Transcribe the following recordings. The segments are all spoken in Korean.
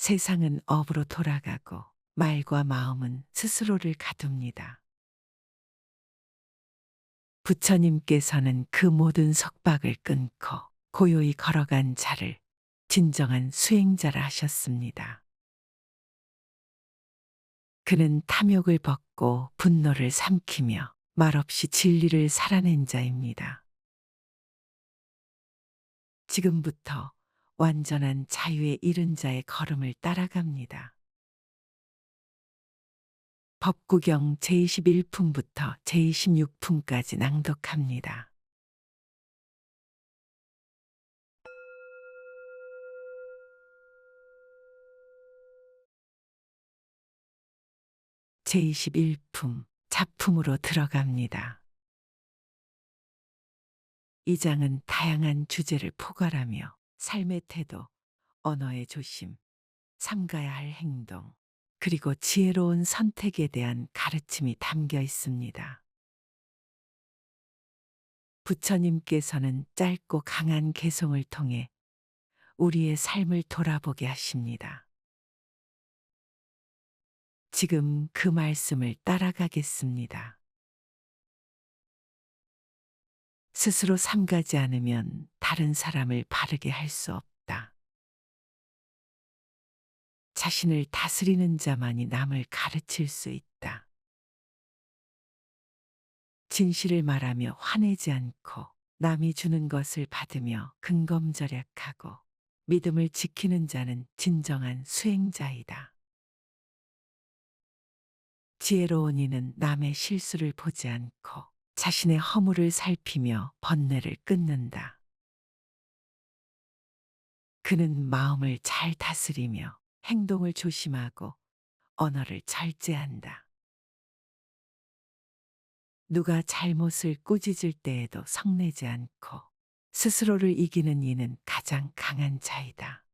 세상은 업으로 돌아가고 말과 마음은 스스로를 가둡니다. 부처님께서는 그 모든 속박을 끊고 고요히 걸어간 자를 진정한 수행자라 하셨습니다. 그는 탐욕을 벗고 분노를 삼키며 말없이 진리를 살아낸 자입니다. 지금부터 완전한 자유에 이른 자의 걸음을 따라갑니다. 법구경 제21품부터 제26품까지 낭독합니다. 제21품 작품으로 들어갑니다. 이 장은 다양한 주제를 포괄하며 삶의 태도, 언어의 조심, 삼가야 할 행동, 그리고 지혜로운 선택에 대한 가르침이 담겨 있습니다. 부처님께서는 짧고 강한 개송을 통해 우리의 삶을 돌아보게 하십니다. 지금 그 말씀을 따라가겠습니다. 스스로 삼가지 않으면 다른 사람을 바르게 할 수 없다. 자신을 다스리는 자만이 남을 가르칠 수 있다. 진실을 말하며 화내지 않고 남이 주는 것을 받으며 근검절약하고 믿음을 지키는 자는 진정한 수행자이다. 지혜로운 이는 남의 실수를 보지 않고 자신의 허물을 살피며 번뇌를 끊는다. 그는 마음을 잘 다스리며 행동을 조심하고 언어를 절제한다. 누가 잘못을 꾸짖을 때에도 성내지 않고 스스로를 이기는 이는 가장 강한 자이다.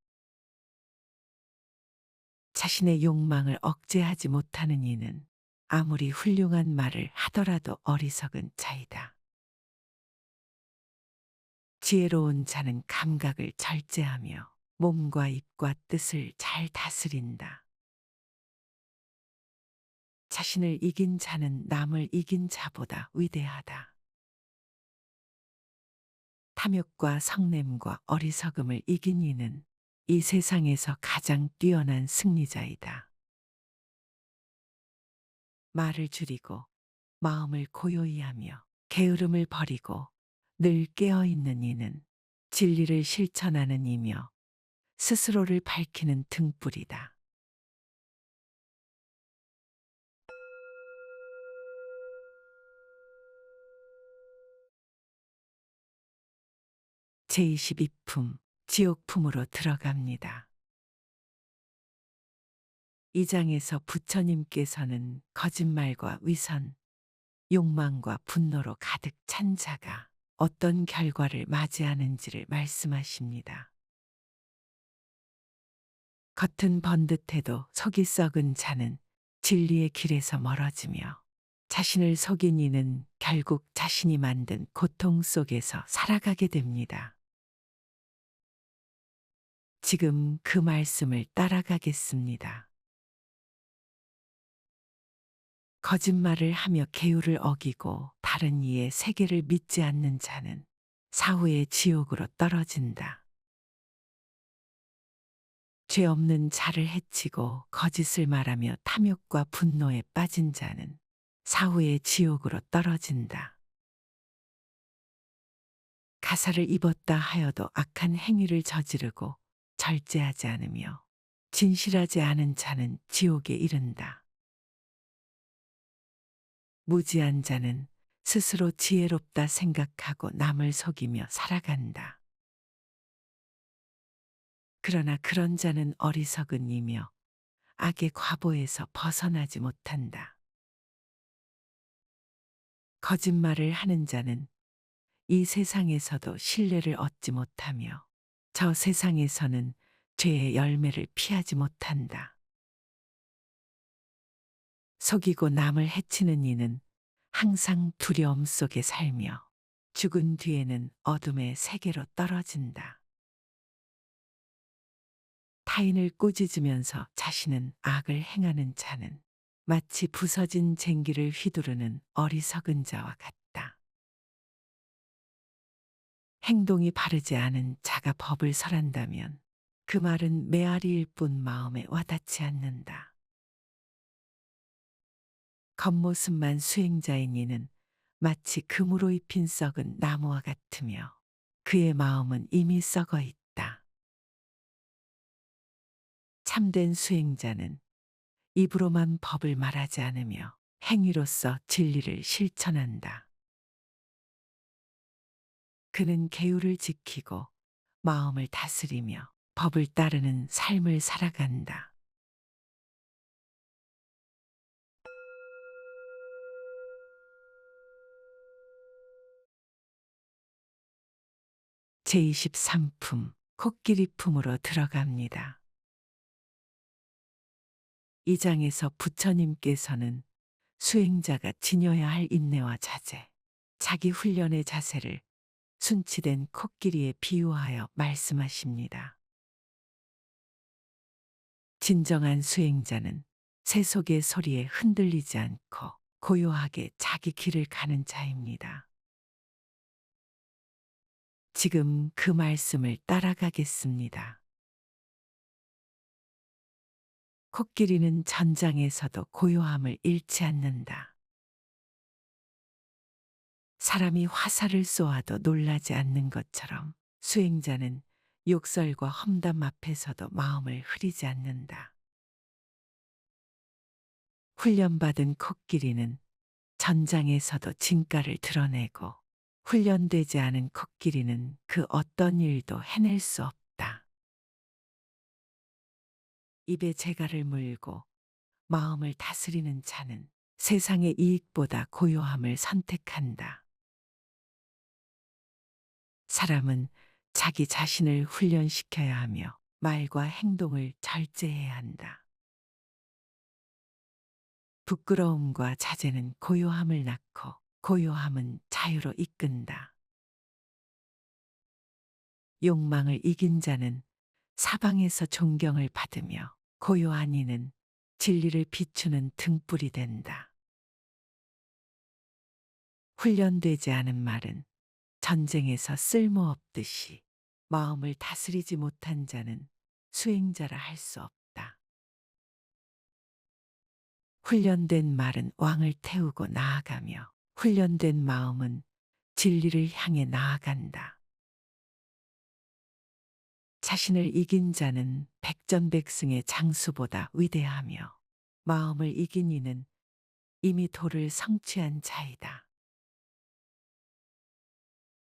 자신의 욕망을 억제하지 못하는 이는 아무리 훌륭한 말을 하더라도 어리석은 자이다. 지혜로운 자는 감각을 절제하며 몸과 입과 뜻을 잘 다스린다. 자신을 이긴 자는 남을 이긴 자보다 위대하다. 탐욕과 성냄과 어리석음을 이긴 이는 이 세상에서 가장 뛰어난 승리자이다. 말을 줄이고 마음을 고요히 하며 게으름을 버리고 늘 깨어 있는 이는 진리를 실천하는 이며 스스로를 밝히는 등불이다. 제22품 지옥품으로 들어갑니다. 이 장에서 부처님께서는 거짓말과 위선, 욕망과 분노로 가득 찬 자가 어떤 결과를 맞이하는지를 말씀하십니다. 겉은 번듯해도 속이 썩은 자는 진리의 길에서 멀어지며 자신을 속인 이는 결국 자신이 만든 고통 속에서 살아가게 됩니다. 지금 그 말씀을 따라가겠습니다. 거짓말을 하며 계율을 어기고 다른 이의 세계를 믿지 않는 자는 사후의 지옥으로 떨어진다. 죄 없는 자를 해치고 거짓을 말하며 탐욕과 분노에 빠진 자는 사후의 지옥으로 떨어진다. 가사를 입었다 하여도 악한 행위를 저지르고 절제하지 않으며 진실하지 않은 자는 지옥에 이른다. 무지한 자는 스스로 지혜롭다 생각하고 남을 속이며 살아간다. 그러나 그런 자는 어리석은 이며 악의 과보에서 벗어나지 못한다. 거짓말을 하는 자는 이 세상에서도 신뢰를 얻지 못하며 저 세상에서는 죄의 열매를 피하지 못한다. 속이고 남을 해치는 이는 항상 두려움 속에 살며 죽은 뒤에는 어둠의 세계로 떨어진다. 타인을 꾸짖으면서 자신은 악을 행하는 자는 마치 부서진 쟁기를 휘두르는 어리석은 자와 같다. 행동이 바르지 않은 자가 법을 설한다면 그 말은 메아리일 뿐 마음에 와닿지 않는다. 겉모습만 수행자인 이는 마치 금으로 입힌 썩은 나무와 같으며 그의 마음은 이미 썩어 있다. 참된 수행자는 입으로만 법을 말하지 않으며 행위로서 진리를 실천한다. 그는 계율을 지키고 마음을 다스리며 법을 따르는 삶을 살아간다. 제23품 코끼리 품으로 들어갑니다. 이 장에서 부처님께서는 수행자가 지녀야 할 인내와 자제, 자기 훈련의 자세를 순치된 코끼리에 비유하여 말씀하십니다. 진정한 수행자는 세속의 소리에 흔들리지 않고 고요하게 자기 길을 가는 자입니다. 지금 그 말씀을 따라가겠습니다. 코끼리는 전장에서도 고요함을 잃지 않는다. 사람이 화살을 쏘아도 놀라지 않는 것처럼 수행자는 욕설과 험담 앞에서도 마음을 흐리지 않는다. 훈련받은 코끼리는 전장에서도 진가를 드러내고 훈련되지 않은 코끼리는 그 어떤 일도 해낼 수 없다. 입에 재갈을 물고 마음을 다스리는 자는 세상의 이익보다 고요함을 선택한다. 사람은 자기 자신을 훈련시켜야 하며 말과 행동을 절제해야 한다. 부끄러움과 자제는 고요함을 낳고 고요함은 자유로 이끈다. 욕망을 이긴 자는 사방에서 존경을 받으며 고요한 이는 진리를 비추는 등불이 된다. 훈련되지 않은 말은 전쟁에서 쓸모없듯이 마음을 다스리지 못한 자는 수행자라 할 수 없다. 훈련된 말은 왕을 태우고 나아가며 훈련된 마음은 진리를 향해 나아간다. 자신을 이긴 자는 백전백승의 장수보다 위대하며 마음을 이긴 이는 이미 도를 성취한 자이다.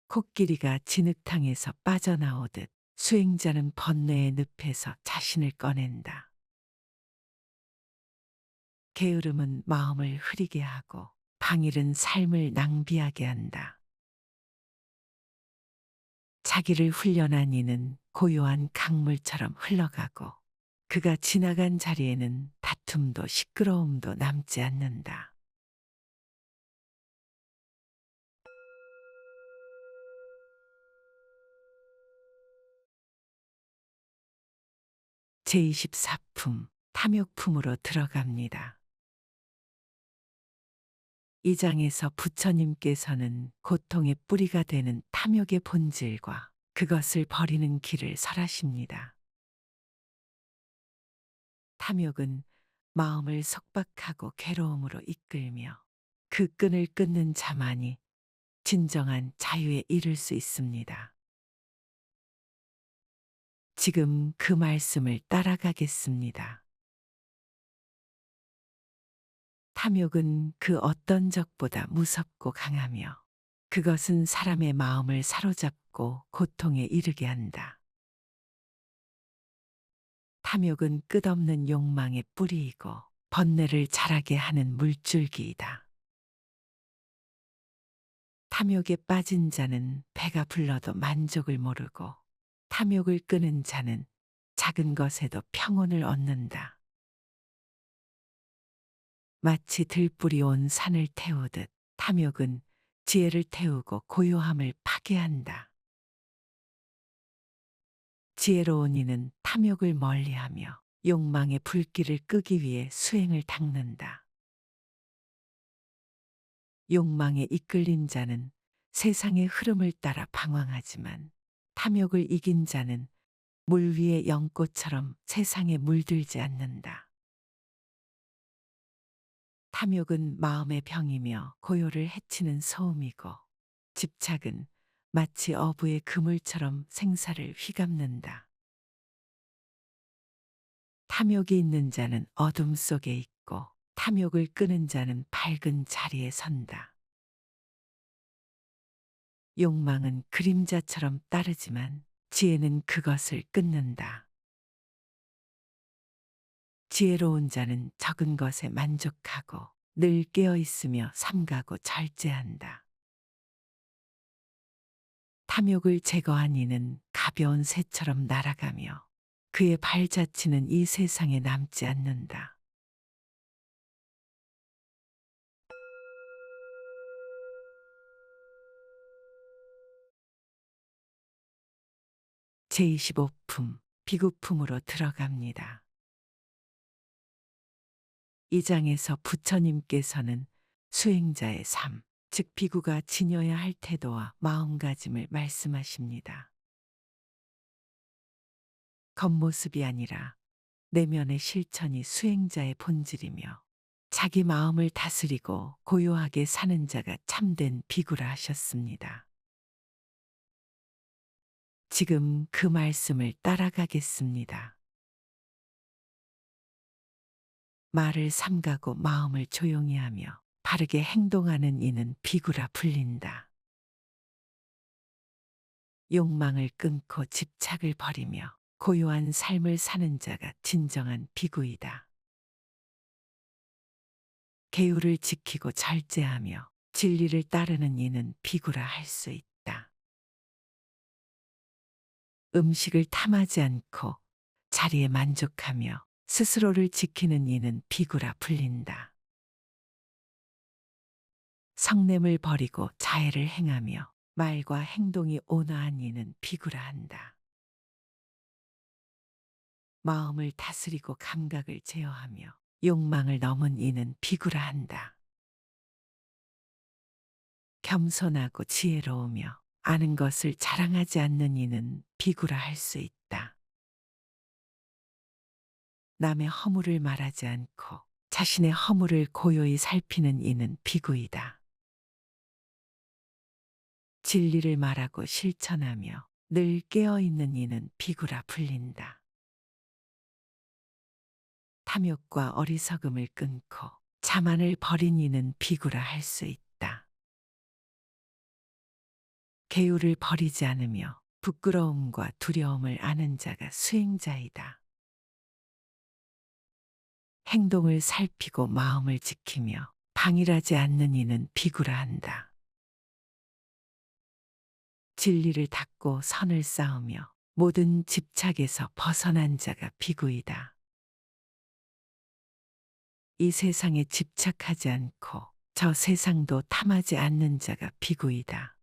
코끼리가 진흙탕에서 빠져나오듯 수행자는 번뇌의 늪에서 자신을 꺼낸다. 게으름은 마음을 흐리게 하고 방일은 삶을 낭비하게 한다. 자기를 훈련한 이는 고요한 강물처럼 흘러가고 그가 지나간 자리에는 다툼도 시끄러움도 남지 않는다. 제24품 탐욕품으로 들어갑니다. 이 장에서 부처님께서는 고통의 뿌리가 되는 탐욕의 본질과 그것을 버리는 길을 설하십니다. 탐욕은 마음을 속박하고 괴로움으로 이끌며 그 끈을 끊는 자만이 진정한 자유에 이를 수 있습니다. 지금 그 말씀을 따라가겠습니다. 탐욕은 그 어떤 적보다 무섭고 강하며 그것은 사람의 마음을 사로잡고 고통에 이르게 한다. 탐욕은 끝없는 욕망의 뿌리이고 번뇌를 자라게 하는 물줄기이다. 탐욕에 빠진 자는 배가 불러도 만족을 모르고 탐욕을 끄는 자는 작은 것에도 평온을 얻는다. 마치 들불이 온 산을 태우듯 탐욕은 지혜를 태우고 고요함을 파괴한다. 지혜로운 이는 탐욕을 멀리하며 욕망의 불길을 끄기 위해 수행을 닦는다. 욕망에 이끌린 자는 세상의 흐름을 따라 방황하지만 탐욕을 이긴 자는 물 위의 연꽃처럼 세상에 물들지 않는다. 탐욕은 마음의 병이며 고요를 해치는 소음이고 집착은 마치 어부의 그물처럼 생사를 휘감는다. 탐욕이 있는 자는 어둠 속에 있고 탐욕을 끄는 자는 밝은 자리에 선다. 욕망은 그림자처럼 따르지만 지혜는 그것을 끊는다. 지혜로운 자는 적은 것에 만족하고 늘 깨어 있으며 삼가고 절제한다. 탐욕을 제거한 이는 가벼운 새처럼 날아가며 그의 발자취는 이 세상에 남지 않는다. 제25품 비구품으로 들어갑니다. 이 장에서 부처님께서는 수행자의 삶, 즉 비구가 지녀야 할 태도와 마음가짐을 말씀하십니다. 겉모습이 아니라 내면의 실천이 수행자의 본질이며 자기 마음을 다스리고 고요하게 사는 자가 참된 비구라 하셨습니다. 지금 그 말씀을 따라가겠습니다. 말을 삼가고 마음을 조용히 하며 바르게 행동하는 이는 비구라 불린다. 욕망을 끊고 집착을 버리며 고요한 삶을 사는 자가 진정한 비구이다. 계율을 지키고 절제하며 진리를 따르는 이는 비구라 할 수 있다. 음식을 탐하지 않고 자리에 만족하며 스스로를 지키는 이는 비구라 불린다. 성냄을 버리고 자애를 행하며 말과 행동이 온화한 이는 비구라 한다. 마음을 다스리고 감각을 제어하며 욕망을 넘은 이는 비구라 한다. 겸손하고 지혜로우며 아는 것을 자랑하지 않는 이는 비구라 할 수 있다. 남의 허물을 말하지 않고 자신의 허물을 고요히 살피는 이는 비구이다. 진리를 말하고 실천하며 늘 깨어있는 이는 비구라 불린다. 탐욕과 어리석음을 끊고 자만을 버린 이는 비구라 할 수 있다. 계율을 버리지 않으며 부끄러움과 두려움을 아는 자가 수행자이다. 행동을 살피고 마음을 지키며 방일하지 않는 이는 비구라 한다. 진리를 닦고 선을 쌓으며 모든 집착에서 벗어난 자가 비구이다. 이 세상에 집착하지 않고 저 세상도 탐하지 않는 자가 비구이다.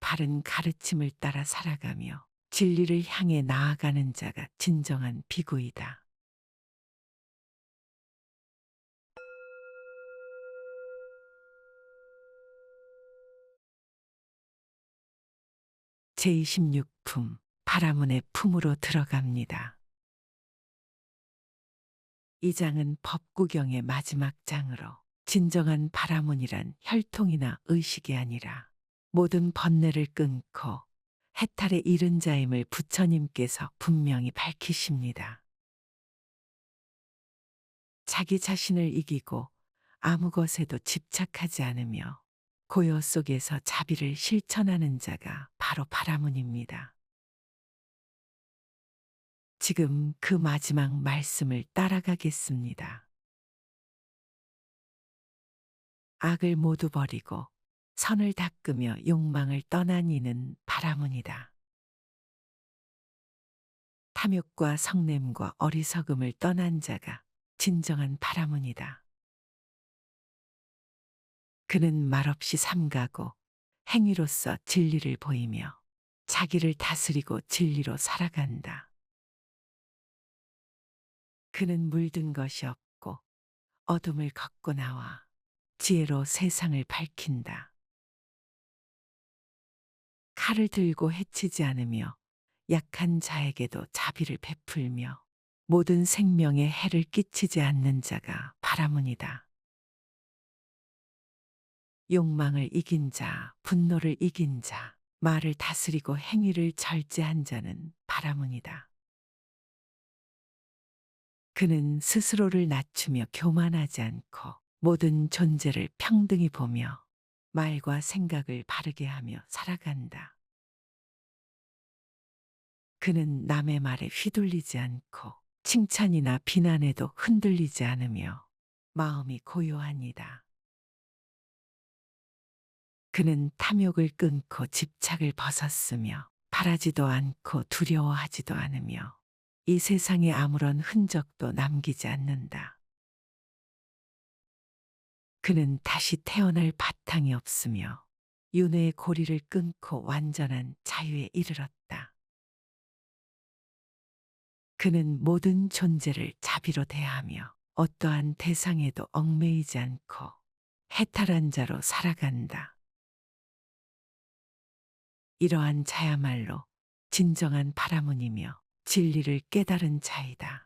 바른 가르침을 따라 살아가며 진리를 향해 나아가는 자가 진정한 비구이다. 제26품 바라문의 품으로 들어갑니다. 이 장은 법구경의 마지막 장으로 진정한 바라문이란 혈통이나 의식이 아니라 모든 번뇌를 끊고 해탈에 이른 자임을 부처님께서 분명히 밝히십니다. 자기 자신을 이기고 아무 것에도 집착하지 않으며 고요 속에서 자비를 실천하는 자가 바로 바라문입니다. 지금 그 마지막 말씀을 따라가겠습니다. 악을 모두 버리고 선을 닦으며 욕망을 떠난 이는 바라문이다. 탐욕과 성냄과 어리석음을 떠난 자가 진정한 바라문이다. 그는 말없이 삼가고 행위로서 진리를 보이며 자기를 다스리고 진리로 살아간다. 그는 물든 것이 없고 어둠을 걷고 나와 지혜로 세상을 밝힌다. 칼을 들고 해치지 않으며 약한 자에게도 자비를 베풀며 모든 생명에 해를 끼치지 않는 자가 바라문이다. 욕망을 이긴 자, 분노를 이긴 자, 말을 다스리고 행위를 절제한 자는 바라문이다. 그는 스스로를 낮추며 교만하지 않고 모든 존재를 평등히 보며 말과 생각을 바르게 하며 살아간다. 그는 남의 말에 휘둘리지 않고 칭찬이나 비난에도 흔들리지 않으며 마음이 고요하니다. 그는 탐욕을 끊고 집착을 벗었으며 바라지도 않고 두려워하지도 않으며 이 세상에 아무런 흔적도 남기지 않는다. 그는 다시 태어날 바탕이 없으며 윤회의 고리를 끊고 완전한 자유에 이르렀다. 그는 모든 존재를 자비로 대하며 어떠한 대상에도 얽매이지 않고 해탈한 자로 살아간다. 이러한 자야말로 진정한 바라문이며 진리를 깨달은 자이다.